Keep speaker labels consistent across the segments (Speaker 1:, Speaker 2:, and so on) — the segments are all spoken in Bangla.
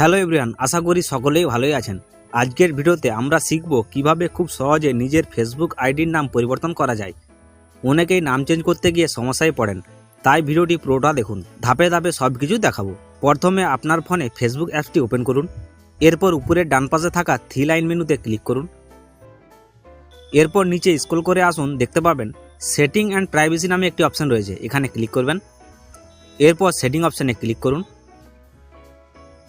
Speaker 1: হ্যালো এভরিয়ান আশা করি সকলেই ভালোই আছেন। আজকের ভিডিওতে আমরা শিখব কীভাবে খুব সহজে নিজের ফেসবুক আইডির নাম পরিবর্তন করা যায়। অনেকেই নাম চেঞ্জ করতে গিয়ে সমস্যায় পড়েন, তাই ভিডিওটি পুরোটা দেখুন, ধাপে ধাপে সব কিছু দেখাবো। প্রথমে আপনার ফোনে ফেসবুক অ্যাপসটি ওপেন করুন, এরপর উপরের ডান পাশে থাকা থ্রি লাইন মেনুতে ক্লিক করুন। এরপর নিচে স্ক্রল করে আসুন, দেখতে পাবেন সেটিং অ্যান্ড প্রাইভেসি নামে একটি অপশন রয়েছে, এখানে ক্লিক করবেন। এরপর সেটিং অপশানে ক্লিক করুন।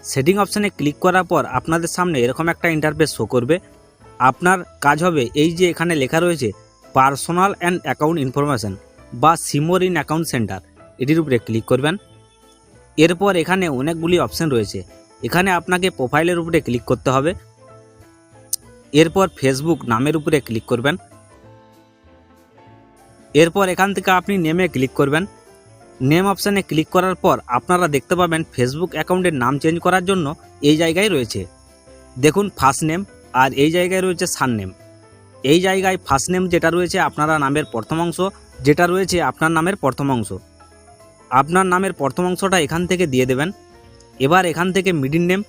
Speaker 1: সেটিং অপশানে ক্লিক করার পর আপনাদের সামনে এরকম একটা ইন্টারফেস শো করবে। আপনার কাজ হবে এই যে এখানে লেখা রয়েছে পার্সোনাল অ্যান্ড অ্যাকাউন্ট ইনফরমেশন বা see more in account centre এটির উপরে ক্লিক করবেন। এরপর এখানে অনেকগুলি অপশান রয়েছে। এখানে আপনাকে প্রোফাইলের উপরে ক্লিক করতে হবে। এরপর ফেসবুক নামের উপরে ক্লিক করবেন। এরপর এখান থেকে আপনি নেমে ক্লিক করবেন। নেম অপশানে ক্লিক করার পর আপনারা দেখতে পাবেন ফেসবুক অ্যাকাউন্টের নাম চেঞ্জ করার জন্য এই জায়গায় রয়েছে। দেখুন ফার্স্ট নেম আর এই জায়গায় রয়েছে সান নেম এই জায়গায় ফার্স্ট নেম যেটা রয়েছে আপনারা নামের প্রথম অংশ, যেটা রয়েছে আপনার নামের প্রথম অংশ। আপনার নামের প্রথম অংশটা এখান থেকে দিয়ে দেবেন। এবার এখান থেকে মিডিল নেম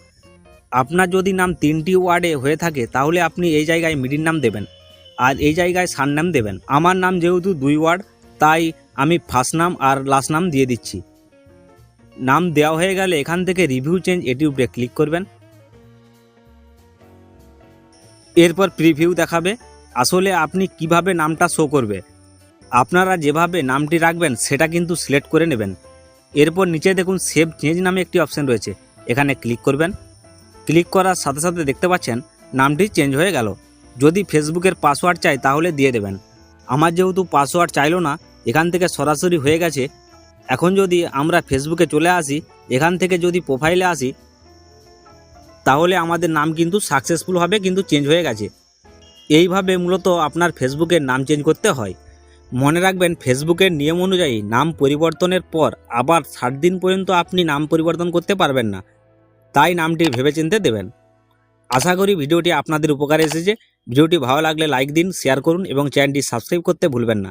Speaker 1: আপনার যদি নাম তিনটি ওয়ার্ডে হয়ে থাকে তাহলে আপনি এই জায়গায় মিডিল নাম দেবেন। আর এই জায়গায় সান নাম দেবেন। আমার নাম যেহেতু দুই ওয়ার্ড তাই আমি ফার্স্ট নাম আর লাস্ট নাম দিয়ে দিচ্ছি। নাম দেওয়া হয়ে গেলে এখান থেকে রিভিউ চেঞ্জ এটি উপরে ক্লিক করবেন। এরপর প্রিভিউ দেখাবে, আসলে আপনি কীভাবে নামটা শো করবে। আপনারা যেভাবে নামটি রাখবেন, সেটা কিন্তু সিলেক্ট করে নেবেন। এরপর নিচে দেখুন সেভ চেঞ্জ নামে একটি অপশন রয়েছে, এখানে ক্লিক করবেন। ক্লিক করার সাথে সাথে দেখতে পাচ্ছেন, নামটি চেঞ্জ হয়ে গেল। যদি ফেসবুকের পাসওয়ার্ড চাই, তাহলে দিয়ে দেবেন। আমার যেহেতু পাসওয়ার্ড চাইলো না এখান থেকে সরাসরি হয়ে গেছে। এখন যদি আমরা ফেসবুকে চলে আসি, এখান থেকে যদি প্রোফাইলে আসি, তাহলে আমাদের নাম কিন্তু সাকসেসফুল হবে, কিন্তু চেঞ্জ হয়ে গেছে। এইভাবে মূলত আপনার ফেসবুকের নাম চেঞ্জ করতে হয়। মনে রাখবেন, ফেসবুকের নিয়ম অনুযায়ী নাম পরিবর্তনের পর আবার ষাট দিন পর্যন্ত আপনি নাম পরিবর্তন করতে পারবেন না। তাই নামটি ভেবেচিন্তে দেবেন। আশা করি ভিডিওটি আপনাদের উপকারে এসেছে। ভিডিওটি ভালো লাগলে লাইক দিন শেয়ার করুন এবং চ্যানেলটি সাবস্ক্রাইব করতে ভুলবেন না।